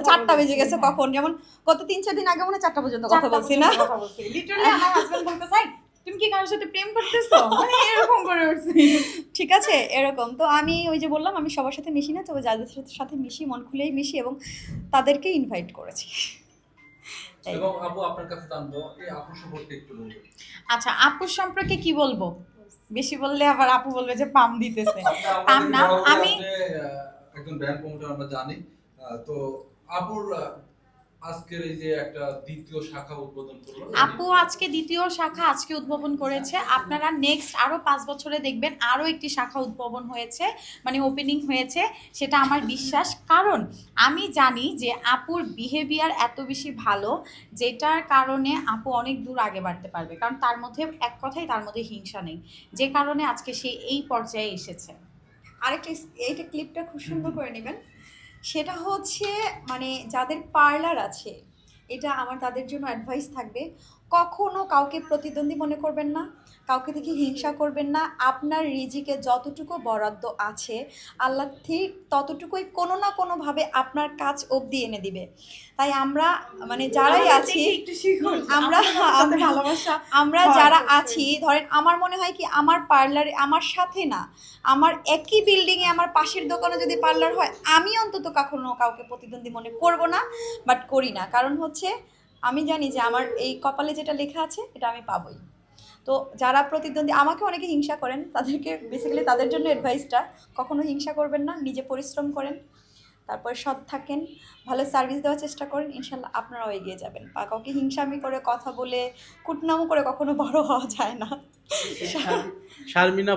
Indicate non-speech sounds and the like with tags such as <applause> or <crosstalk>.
চারটা বেজে গেছে কখন? যেমন গত তিন চার দিন আগে মনে চারটা পর্যন্ত কথা বলছি না? লিটারালি <laughs> আমার হাজবেন্ড বলতে চাই তুমি কি কারোর সাথে প্রেম করতেছো? মানে এরকম করে উঠছি। ঠিক আছে এরকম। তো আমি ওই যে বললাম আমি সবার সাথে মিশি না তো যাদের সাথে- সাথে মিশি মন খুলেই মিশি এবং তাদেরকে ইনভাইট করেছি। এবং আপু আপনার কাছে জানব এই আপু সম্পর্কে একটু বলবেন। আচ্ছা আপুর সম্পর্কে কি বলব? বেশি বললে আবার আপু বলবে যে পাম দিতেছে। পাম না, আমি- একজন ব্র্যান্ড প্রমোটার আমরা জানি তো আপুর আজকের এই যে একটা দ্বিতীয় শাখা উদ্বোধন করল আপু আজকে দ্বিতীয় শাখা আজকে উদ্ভাবন করেছে। আপনারা নেক্সট আরও পাঁচ বছরে দেখবেন আরও একটি শাখা উদ্ভাবন হয়েছে মানে ওপেনিং হয়েছে সেটা আমার বিশ্বাস। কারণ আমি জানি যে আপুর বিহেভিয়ার এত বেশি ভালো যেটার কারণে আপু অনেক দূর আগে বাড়তে পারবে। কারণ তার মধ্যে এক কথাই তার মধ্যে হিংসা নেই। যে কারণে আজকে সে এই পর্যায়ে এসেছে। আরেকটা এইটা ক্লিপটা খুব সুন্দর করে নেবেন। সেটা হচ্ছে মানে যাদের পার্লার আছে এটা আমার তাদের জন্য অ্যাডভাইস থাকবে। কখনো কাউকে প্রতিদ্বন্দ্বী মনে করবেন না কাউকে দেখে হিংসা করবেন না। আপনার রিজিকে যতটুকু বরাদ্দ আছে আল্লাহ ঠিক ততটুকুই কোনো না কোনোভাবে আপনার কাজ অবধি এনে দিবে। তাই আমরা মানে যারাই আছি আমরা- আমরা- ভালোবাসা আমরা যারা আছি ধরেন আমার মনে হয় কি আমার পার্লারে আমার সাথে না আমার একই বিল্ডিংয়ে আমার পাশের দোকানে যদি পার্লার হয় আমি অন্তত কখনো কাউকে প্রতিদ্বন্দ্বী মনে করব না বাট করি না। কারণ হচ্ছে আমি জানি যে আমার এই কপালে যেটা লেখা আছে, এটা আমি পাবই। তো যারা প্রতিদ্বন্দ্বী, আমাকে অনেকে হিংসা করেন, তাদেরকে বেসিক্যালি তাদের জন্য অ্যাডভাইসটা কখনো হিংসা করবেন না, নিজে পরিশ্রম করেন, তারপর সৎ থাকেন, ভালো সার্ভিস দেওয়ার চেষ্টা করেন, ইনশাল্লাহ আপনারাও এগিয়ে যাবেন। বা কাউকে হিংসামি করে কথা বলে কুটনামো করে কখনো বড় হওয়া যায় না। শারমিন